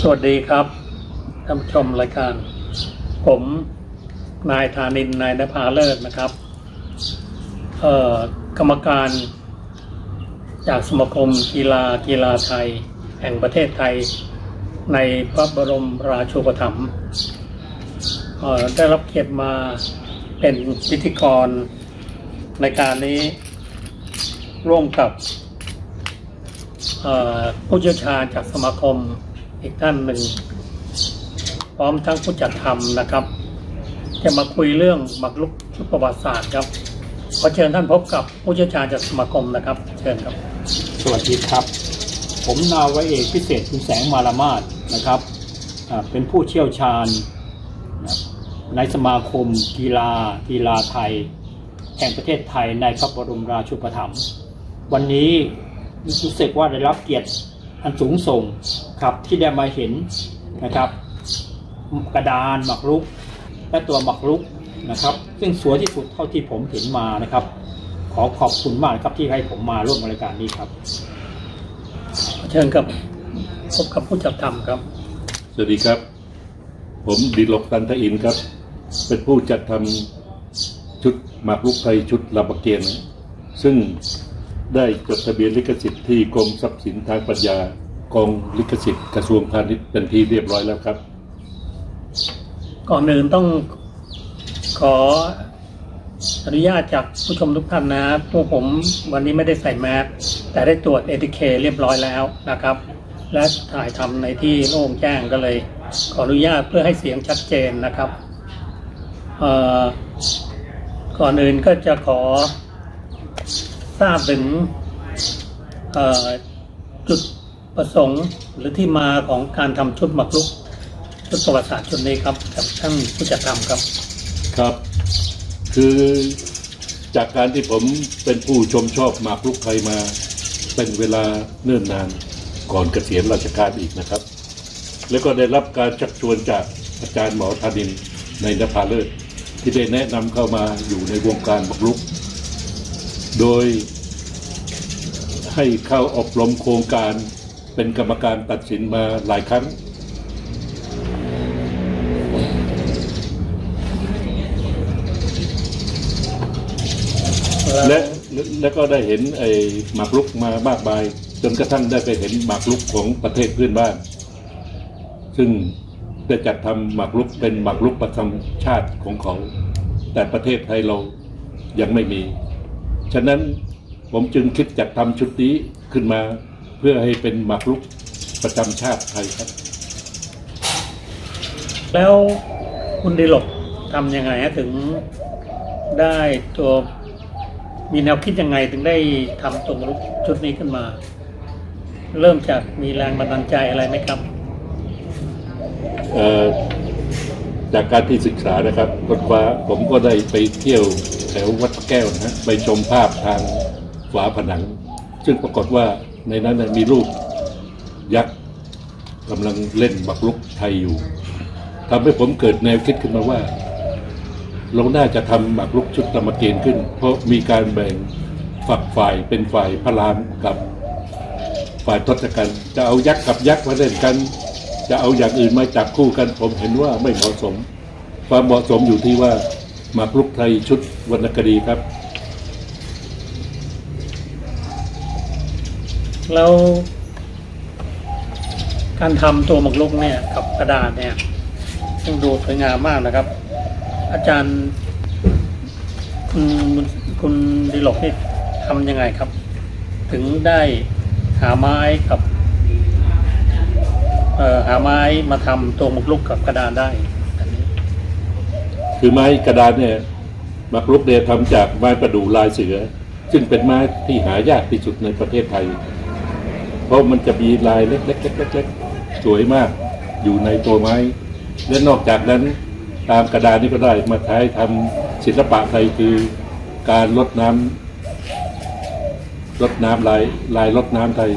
สวัสดีครับท่านผู้ชมรายการ ผมนายธานินนายนภาเลิศนะครับเอ่อกรรมการจากสมาคมกีฬากีฬาไทย แห่งประเทศไทย ในพระบรมราชูปถัมภ์เอ่อได้รับเกียรติมาเป็นพิธีกรในการนี้ร่วมกับผู้เชี่ยวชาญจากสมาคม อีกท่านหนึ่ง พร้อมทั้งผู้จัดทำนะครับ จะมาคุยเรื่องหมักลุกชุดประวัติศาสตร์ครับขอเชิญท่านพบกับผู้เชี่ยวชาญจากสมาคมนะครับ เชิญครับ สวัสดีครับ ผมนาวเอกพิเศษคุณแสงมาลามาศนะครับเป็นผู้เชี่ยวชาญ ในสมาคมกีฬากีฬาไทย แห่งประเทศไทยในพระบรมราชูปถัมภ์วันนี้รู้สึกว่าได้รับเกียรติอันสูงส่ง ครับที่ได้มาเห็นนะครับ กระดานหมากรุก และตัวหมากรุกนะครับ ซึ่งสวยที่สุดเท่าที่ผมเห็นมานะครับ ขอขอบคุณมากครับที่ให้ผมมาร่วมรายการนี้ครับขอเชิญกับพบกับผู้จัดทำครับ สวัสดีครับ ผมดิลกตันทอินครับ เป็นผู้จัดทำชุดหมากรุกไทยชุดลาบะเกียนซึ่งได้จดทะเบียนลิขสิทธิ์ที่กรมทรัพย์สินทางปัญญา กองลิขสิทธิ์กระทรวงพาณิชย์เป็นที่เรียบร้อยแล้วครับ ก่อนอื่นต้องขออนุญาตจากผู้ชมทุกท่านนะพวกผมวันนี้ไม่ได้ใส่แมสแต่ได้ตรวจเอทีเคเรียบร้อยแล้วนะครับ และถ่ายทำในที่โล่งแจ้งก็เลย ขออนุญาตเพื่อให้เสียงชัดเจนนะครับก่อนอื่นก็จะขอทราบถึงจุด ประสงค์หรือที่มาของการทำชุดหมากรุกชุดประวัติศาสตร์ชุดนี้ครับกับท่านผู้จัดทำครับครับ คือจากการที่ผมเป็นผู้ชมชอบหมากรุกไทยมาเป็นเวลาเนิ่นนานก่อนเกษียณราชการอีกนะครับ แล้วก็ได้รับการชักชวนจากอาจารย์หมอธานินในนภาเลิศที่ได้แนะนำเข้ามาอยู่ในวงการหมากรุก โดยให้เข้าอบรมโครงการ เป็นกรรมการตัดสินมาหลายครั้งและและและก็ได้เห็นไอ้หมากรุกมามากมาย จนกระทั่งได้ไปเห็นหมากรุกของประเทศเพื่อนบ้าน ซึ่งได้จัดทำหมากรุกเป็นหมากรุกประจำชาติของเขา แต่ประเทศไทยเรายังไม่มี ฉะนั้นผมจึงคิดจัดทำชุดนี้ขึ้นมา เพื่อให้เป็นหมากรุกประจำชาติไทยครับ แล้วคุณดิลกทำยังไงฮะถึงได้ตัวมีแนวคิดยังไงถึงได้ทำตัวรุกชุดนี้ขึ้นมา เริ่มจากมีแรงบันดาลใจอะไรไหมครับเอ่อจากการที่ศึกษานะครับค้นคว้าผมก็ได้ไปเที่ยวแถววัดพระแก้วนะฮะไปชมภาพทางฝาผนัง ซึ่งปรากฏว่า ในนั้นมีรูปยักษ์กำลังเล่นบักรุกไทยอยู่ทำให้ผมเกิดแนวคิดขึ้นมาว่า เราน่าจะทำหมากรุกชุดรามเกียรติ์ขึ้น เพราะมีการแบ่งฝักฝ่ายเป็นฝ่ายพระรามกับฝ่ายทศกัณฐ์จะเอายักษ์กับยักษ์มาเล่นกัน จะเอาอย่างอื่นมาจับคู่กัน ผมเห็นว่าไม่เหมาะสม ความเหมาะสมอยู่ที่ว่าหมากรุกไทยชุดวรรณคดีครับ แล้วการทำตัวหมากรุกเนี่ยกับกระดาษเนี่ยซึ่งดูสวยงามมากนะครับ อาจารย์ คุณคุณดิลกนี่ทำยังไงครับ ถึงได้หาไม้กับเอ่อหาไม้มาทำตัวหมากรุกกับกระดานได้คือไม้กระดานเนี่ยหมากรุกเนี่ยทำจากไม้ประดู่ลายเสือ ซึ่งเป็นไม้ที่หายากที่สุดในประเทศไทย เพราะมันจะมีลายเล็กๆเล็กๆสวยมากอยู่ในตัวไม้ และนอกจากนั้นตามกระดานนี้ก็ได้มาใช้ทำศิลปะไทยคือการลดน้ำลดน้ำลายลายลดน้ำไทย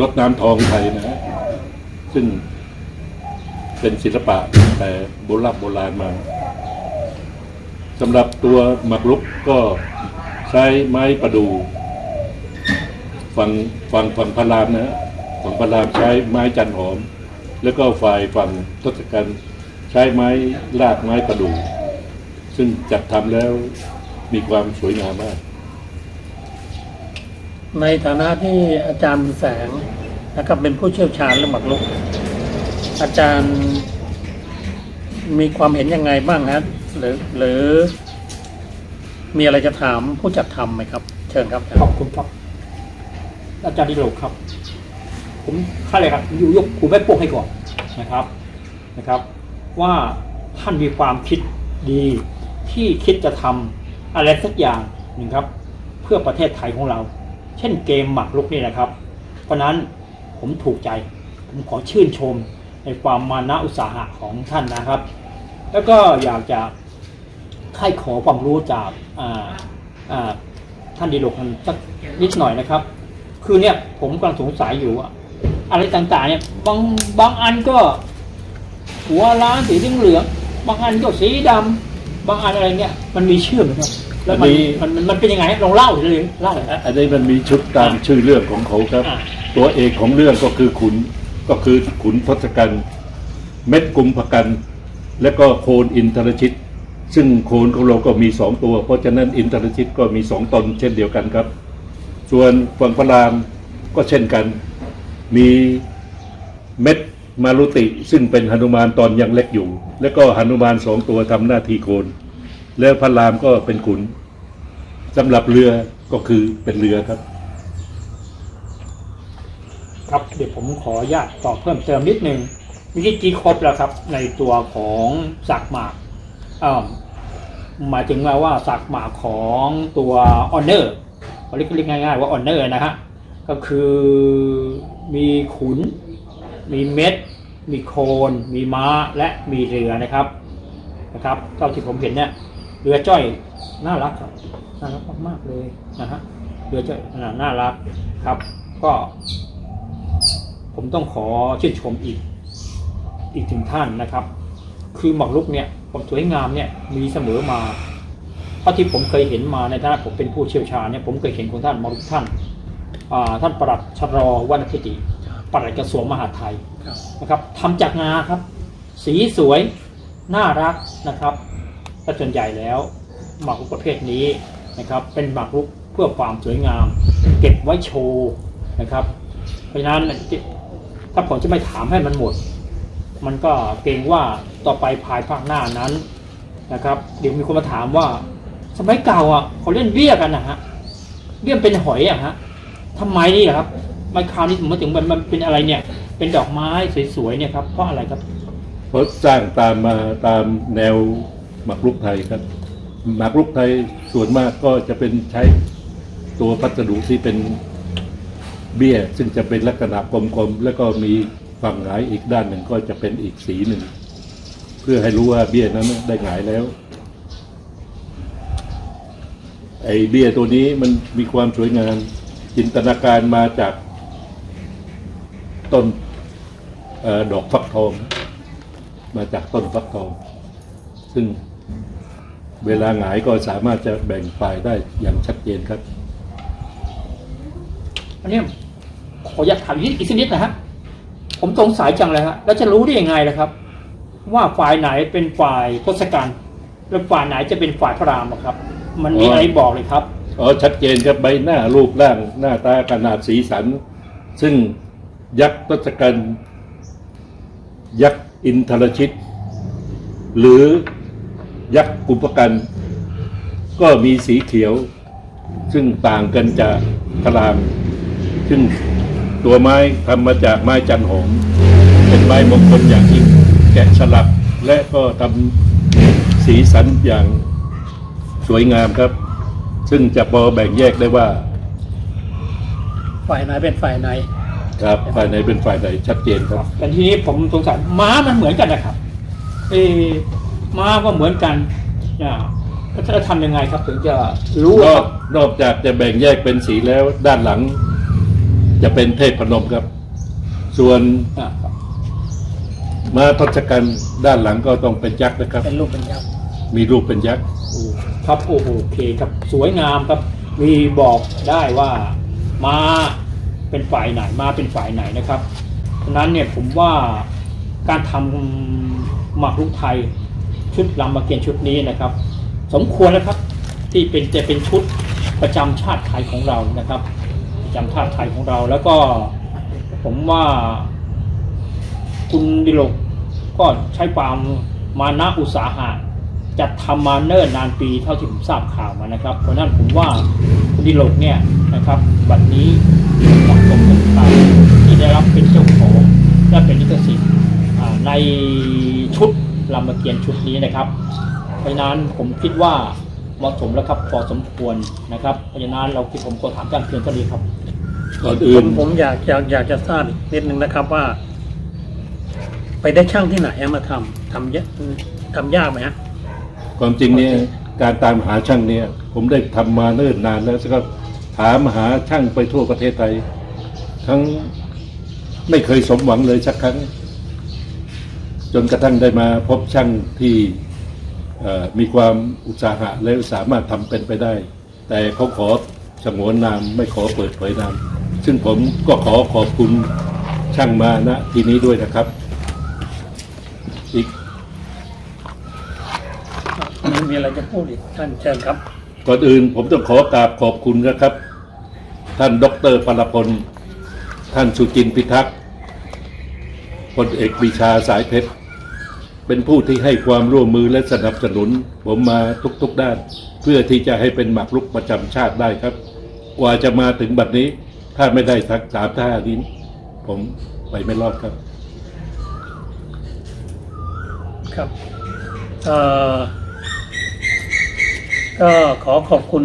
ลดน้ำทองไทยนะฮะซึ่งเป็นศิลปะแต่โบราณโบราณมาสำหรับตัวหมากรุกก็ใช้ไม้ประดู่ ฝั่งฝั่งฝั่งพระรามนะฮะฝั่งพระรามใช้ไม้จันหอม แล้วก็ฝ่ายฝั่งทศกัณฐ์ใช้ไม้ลากไม้ประดู่ซึ่งจัดทำแล้วมีความสวยงามมาก ในฐานะที่อาจารย์บุญแสงนะครับเป็นผู้เชี่ยวชาญเรื่องหมากรุก อาจารย์มีความเห็นยังไงบ้างฮะหรือหรือ มีอะไรจะถามผู้จัดทำไหมครับ เชิญครับอาจารขอบย์คุณครับ อาจารย์ดิโลกครับ ผมข้าเลยครับอยู่ยกครูแม่โป้งให้ก่อนนะครับนะครับ ว่าท่านมีความคิดดีที่คิดจะทำอะไรสักอย่างหนึ่งครับ เพื่อประเทศไทยของเรา เช่นเกมหมากรุกนี่นะครับ เพราะนั้นผมถูกใจ ผมขอชื่นชมในความมานะอุตสาหะของท่านนะครับ แล้วก็อยากจะให้ขอความรู้จากอ่าอ่าท่านดีโลกันสักนิดหน่อยนะครับ คือเนี่ย ผมกำลังสงสัยอยู่ว่าอะไรต่างๆ เนี่ยบางบางอันก็ หัวล้านสีเหลืองๆบางอันก็สีดำบางอันอะไรเงี้ยมันมีชื่อไหมครับ แล้วมันอันนี้มันมันมันเป็นยังไงลองเล่าเลยเล่าหน่อยอันนี้มันมีชุดตามชื่อเรื่องของเขาครับอ่าตัวเอกของเรื่องก็คือขุนก็คือขุนทศกัณฐ์เม็ดกุมภกัน และก็โคนอินทรชิต ซึ่งโคนของเราก็มีสองตัว เพราะฉะนั้นอินทรชิตก็มีสองตนเช่นเดียวกันครับ ส่วนฝั่งพระรามก็เช่นกัน มีเม็ดมารุติ ซึ่งเป็นหนุมานตอนยังเล็กอยู่ แล้วก็หนุมานสองตัวทำหน้าที่โคน แล้วพระรามก็เป็นขุนสำหรับเรือก็คือเป็นเรือครับ ครับเดี๋ยวผมขออนุญาตตอบเพิ่มเติมนิดนึงเมื่อกี้จีครบแล้วครับในตัวของสักหมากอ่าหมายถึงว่าสักหมากของตัวออนเนอร์ เขาเรียกเรียกง่ายๆว่าออนเนอร์นะฮะก็คือมีขุน มีเม็ด มีโคน มีม้าและมีเรือนะครับนะครับเท่าที่ผมเห็นเนี่ยเรือจ้อยน่ารักครับน่ารักมากๆเลยนะฮะเรือจ้อยน่าน่ารักครับ ก็ ผมต้องขอชื่นชมอีกอีกถึงท่านนะครับ คือหมากรุกเนี่ยความสวยงามเนี่ยมีเสมอมา เท่าที่ผมเคยเห็นมาในฐานะผมเป็นผู้เชี่ยวชาญเนี่ยผมเคยเห็นของท่านมรุกท่านท่านประหลัดชรอวรรณพิติปลัดกระทรวงมหาดไทยนะครับทำจากงาครับ สีสวยน่ารักนะครับและส่วนใหญ่แล้วหมากรุกประเภทนี้นะครับเป็นหมากรุกเพื่อความสวยงาม เก็บไว้โชว์นะครับ เพราะฉะนั้นถ้าผมจะไม่ถามให้มันหมด มันก็เกรงว่าต่อไปภายภาคหน้านั้นนะครับ เดี๋ยวมีคนมาถามว่า สมัยเก่าอะเขาเล่นเบี้ยกันนะฮะเบี้ยเป็นหอยอะฮะทำไมนี่ครับมันคราวนี้ผมมาถึงมันมันเป็นอะไรเนี่ย เป็นดอกไม้สวยๆเนี่ยครับเพราะอะไรครับเพราะสร้างตามมาตามแนวหมากรุกไทยครับหมากรุกไทยส่วนมากก็จะเป็นใช้ตัวพัสดุที่เป็นเบี้ย ซึ่งจะเป็นลักษณะกลมๆแล้วก็มีฝั่งหงายอีกด้านหนึ่งก็จะเป็นอีกสีหนึ่ง เพื่อให้รู้ว่าเบี้ยนั้นได้หงายแล้ว ไอเบี้ยตัวนี้มันมีความสวยงามจินตนาการมาจากต้นอดอกฟักทอง มาจากต้นฟักทอง ซึ่งเวลาหงายก็สามารถจะแบ่งฝ่ายได้อย่างชัดเจนครับอันนี้ขออยากถามอีกอีกสักนิดนะฮะผมสงสัยจังเลยฮะแล้วจะรู้ได้ยังไงล่ะครับ ว่าฝ่ายไหนเป็นฝ่ายทศกัณฐ์แล้วฝ่ายไหนจะเป็นฝ่ายพระรามครับ มันมีอะไรบอกเลยครับอ๋อชัดเจนครับใบหน้ารูปร่างหน้าตาขนาดสีสัน ซึ่งยักษ์ทศกัณฐ์ยักษ์อินทรชิต หรือยักษ์กุมภกันก็มีสีเขียว ซึ่งต่างกันจากพระรามซึ่งตัวไม้ทำมาจากไม้จันหอม เป็นไม้มงคลอย่างยิ่งแกะสลักและก็ทำสีสันอย่าง สวยงามครับ ซึ่งจะพอแบ่งแยกได้ว่า ฝ่ายไหนเป็นฝ่ายไหนครับฝ่ายไหนเป็นฝ่ายไหนชัดเจนครับแต่ทีนี้ผมสงสัยม้ามันเหมือนกันนะครับเออม้าก็เหมือนกันอ่าแล้วจะทำยังไงครับถึงจะรู้นว่าอกนอกจากจะแบ่งแยกเป็นสีแล้วด้านหลัง จะเป็นเทพพนมครับ ส่วนอ่าครับมาทศกัณฐ์ด้านหลังก็ต้องเป็นยักษ์นะครับ เป็นรูปเป็นยักษ์ มีรูปเป็นยักษ์โอ้ครับโอ้โหโอเคครับสวยงามครับมีบอกได้ว่ามาเป็นฝ่ายไหนมาเป็นฝ่ายไหนนะครับฉะนั้นเนี่ยผมว่าการทำหมากรุกไทยชุดรำมาเกียนชุดนี้นะครับ สมควรแล้วครับที่เป็นจะเป็นชุดประจำชาติไทยของเรานะครับ ประจำชาติไทยของเราแล้วก็ผมว่าคุณดิโลกก็ใช้ความมานะอุตสาหะ จัดทำมาเนิ่นนานปีเท่าที่ผมทราบข่าวมานะครับ เพราะนั้นผมว่าคุณดิโลกเนี่ยนะครับบัดนี้เหมาะสมกับกาที่ได้รับเป็นเจ้าของและเป็นลิขสิทธิ์ในชุดรามเกียรติ์ชุดนี้นะครับ เพราะนั้นผมคิดว่าเหมาะสมแล้วครับพอสมควรนะครับเพราะฉะนั้นเราคิดผมก็ถามการเพียงเท่านี้ครับก่อนผอื่นมผมอยากอยากอยากจะทราบนิดนึงนะครับว่า ไปได้ช่างที่ไหนมาทำทำเยอะทำยากไหมฮะ ความจริงเนี่ยการตามหาช่างเนี่ย ผมได้ทำมาเนิ่นนานแล้วก็ถามหาช่างไปทั่วประเทศไทย ทั้งไม่เคยสมหวังเลยสักครั้ง จนกระทั่งได้มาพบช่างที่มีความอุตสาหะและสามารถทำเป็นไปได้ แต่เขาขอสงวนนามไม่ขอเปิดเผยนาม ซึ่งผมก็ขอขอบคุณช่างมาณที่นี้ด้วยนะครับ อีก มีมีอะไรจะพูดอีกท่านเชิญครับ ก่อนอื่นผมต้องขอกราบขอบคุณนะครับ ท่านดอกเตอรปรพล ท่านสุจินต์พิทักษ์พลเอกปรีชาสายเพชร เป็นผู้ที่ให้ความร่วมมือและสนับสนุน ผมมาทุกๆด้าน เพื่อที่จะให้เป็นหมากรุกประจำชาติได้ครับ กว่าจะมาถึงบัดนี้ ถ้าไม่ได้ทักสามท่านี้ ผมไปไม่รอดครับ ครับเอ่อ ก็ขอขอบคุณ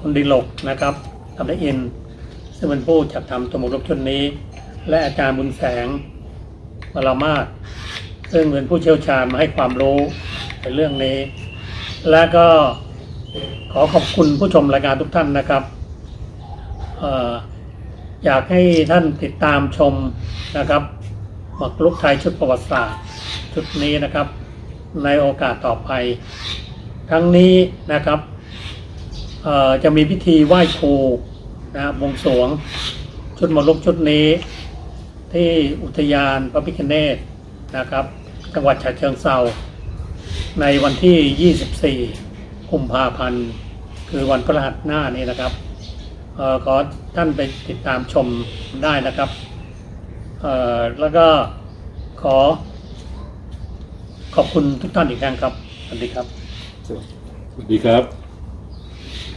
คุณดิลกนะครับทำได้เอินซึ่งเป็นผู้จัดทำตัวหมวกรุกชุดนี้ และอาจารย์บุญแสงวรามาศซึ่งเป็นผู้เชี่ยวชาญมาให้ความรู้ในเรื่องนี้ และก็ขอขอบคุณผู้ชมรายการทุกท่านนะครับอยากให้ท่านติดตามชมนะครับหมากรุกไทยชุดประวัติศาสตร์ชุดนี้นะครับ ในโอกาสต่อไป ทั้งนี้นะครับจะมีพิธีไหว้ครูนะครับวงสรวงชุดมอลุกชุดนี้ ที่อุทยานพระพิฆเนศนะครับ จังหวัดฉะเชิงเซาในวันที่ 24กุมภาพันธ์ คือวันพฤหัสหน้านี้นะครับออขอท่านไปติดตามชมได้นะครับออแล้วก็ขอขอบคุณทุกท่านอีกครั้งครับ สวัสดีครับ สวัสดีครับ